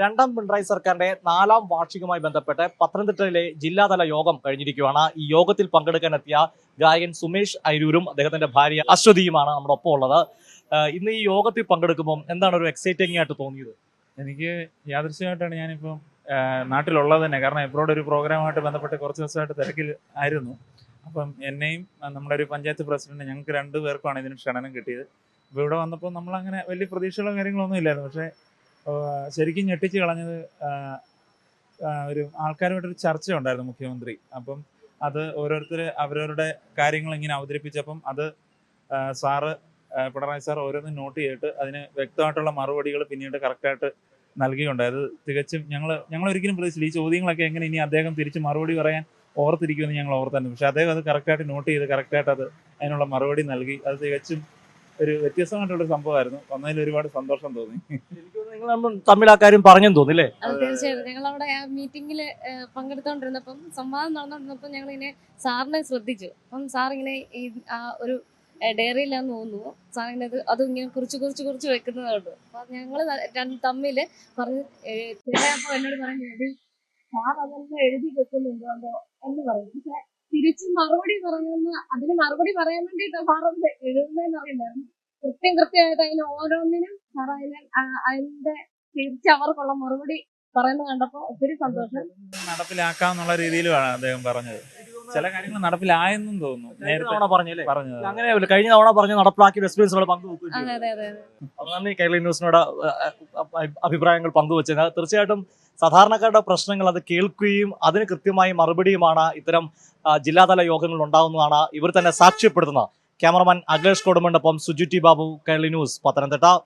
രണ്ടാം പിണറായി സർക്കാരിന്റെ നാലാം വാർഷികമായി ബന്ധപ്പെട്ട് പത്തനംതിട്ടയിലെ ജില്ലാതല യോഗം കഴിഞ്ഞിരിക്കുകയാണ്. ഈ യോഗത്തിൽ പങ്കെടുക്കാനെത്തിയ ഗായകൻ സുമേഷ് അരൂരും അദ്ദേഹത്തിന്റെ ഭാര്യ അശ്വതിയുമാണ് നമ്മുടെ ഒപ്പം ഉള്ളത്. ഇന്ന് ഈ യോഗത്തിൽ പങ്കെടുക്കുമ്പോൾ എന്താണ് ഒരു എക്സൈറ്റിംഗ് ആയിട്ട് തോന്നിയത്? എനിക്ക് യാദൃശ്യമായിട്ടാണ് ഞാനിപ്പം നാട്ടിലുള്ളത് തന്നെ. കാരണം എബ്രോഡ് ഒരു പ്രോഗ്രാമായിട്ട് ബന്ധപ്പെട്ട് കുറച്ച് ദിവസമായിട്ട് തിരക്കിൽ ആയിരുന്നു അപ്പം എന്നെയും നമ്മുടെ ഒരു പഞ്ചായത്ത് പ്രസിഡന്റ് ഞങ്ങൾക്ക് രണ്ടു പേർക്കുമാണ് ഇതിന് ക്ഷണനം കിട്ടിയത്. അപ്പോൾ ഇവിടെ വന്നപ്പോൾ നമ്മളങ്ങനെ വലിയ പ്രതീക്ഷകളോ കാര്യങ്ങളൊന്നും ഇല്ലായിരുന്നു. പക്ഷേ ശരിക്കും ഞെട്ടിച്ച് കളഞ്ഞത് ഒരു ആൾക്കാരുമായിട്ടൊരു ചർച്ച ഉണ്ടായിരുന്നു മുഖ്യമന്ത്രി. അപ്പം അത് ഓരോരുത്തർ അവരവരുടെ കാര്യങ്ങൾ ഇങ്ങനെ അവതരിപ്പിച്ചപ്പം അത് സാറ് പിണറായി സാർ ഓരോന്നും നോട്ട് ചെയ്തിട്ട് അതിന് വ്യക്തമായിട്ടുള്ള മറുപടികൾ പിന്നീട് കറക്റ്റായിട്ട് നൽകിയുണ്ടായത് തികച്ചും ഞങ്ങൾ ഞങ്ങൾ ഒരിക്കലും പ്രതീക്ഷിച്ചില്ല. ഈ ചോദ്യങ്ങളൊക്കെ എങ്ങനെ ഇനി അദ്ദേഹം തിരിച്ച് മറുപടി പറയാൻ ഓർത്തിരിക്കുമെന്ന് ഞങ്ങൾ ഓർത്തായിരുന്നു പക്ഷെ അദ്ദേഹം അത് കറക്റ്റായിട്ട് നോട്ട് ചെയ്ത് കറക്റ്റായിട്ട് അത് അതിനുള്ള മറുപടി നൽകി. അത് തികച്ചും ഒരു വ്യത്യസ്തമായിട്ടുള്ള ഒരു സംഭവമായിരുന്നു. വന്നതിൽ ഒരുപാട് സന്തോഷം തോന്നി. നിങ്ങൾ തമ്മിൽ ആ കാര്യം പറഞ്ഞെന്ന് തോന്നില്ലേ? തീർച്ചയായിട്ടും. ഞങ്ങൾ അവിടെ ആ മീറ്റിംഗിൽ പങ്കെടുത്തോണ്ടിരുന്നപ്പം സംവാദം നടന്നുകൊണ്ടിരുന്നപ്പോൾ ഞങ്ങൾ ഇങ്ങനെ സാറിനെ ശ്രദ്ധിച്ചു. അപ്പം സാർ ഇങ്ങനെ ഈ ആ ഒരു ഡയറിയിലാന്ന് തോന്നുന്നു. സാർ ഇങ്ങനെ അത് അത് ഇങ്ങനെ കുറിച്ച് കുറിച്ച് കുറിച്ച് വെക്കുന്നത് കണ്ടു അപ്പൊ ഞങ്ങൾ തമ്മിൽ പറഞ്ഞ് ചിലപ്പോൾ എന്നോട് പറഞ്ഞു സാർ അതെല്ലാം എഴുതി വെക്കുന്നുണ്ടോ എന്ന് പറഞ്ഞു. പക്ഷെ തിരിച്ച് മറുപടി പറഞ്ഞു അതിന് മറുപടി പറയാൻ വേണ്ടിയിട്ട് സാർ എഴുതുന്നതെന്ന് അറിയില്ലായിരുന്നു. കൃത്യം കൃത്യമായിട്ട് അതിന് ഓരോന്നിനും സാർ അതിന് അതിന്റെ തിരിച്ച് അവർക്കുള്ള മറുപടി പറയുന്നത് കണ്ടപ്പോ ഒത്തിരി സന്തോഷം. നടപ്പിലാക്കാന്നുള്ള രീതിയിലാണ് അദ്ദേഹം പറഞ്ഞത്. ചില കാര്യങ്ങൾ നടപ്പിലായെന്നും തോന്നുന്നു. അങ്ങനെ നേരത്തെ പറഞ്ഞല്ലേ? പറഞ്ഞത്. അങ്ങനെയല്ല കഴിഞ്ഞ തവണ പറഞ്ഞു നടപ്പിലാക്കിയ എക്സ്പീരിയൻസ് നമ്മൾ കേരള ന്യൂസിനോട് അഭിപ്രായങ്ങൾ പങ്കുവച്ചത് തീർച്ചയായിട്ടും സാധാരണക്കാരുടെ പ്രശ്നങ്ങൾ അത് കേൾക്കുകയും അതിന് കൃത്യമായി മറുപടിയുമാണ് ഇത്തരം ജില്ലാതല യോഗങ്ങൾ ഉണ്ടാകുന്നതാണ് ഇവർ തന്നെ സാക്ഷ്യപ്പെടുത്തുന്നത്. ക്യാമറമാൻ അഖിലേഷ് കൊടുമണ്ടൊപ്പം സുജു ബാബു കേരളി ന്യൂസ് പത്തനംതിട്ട.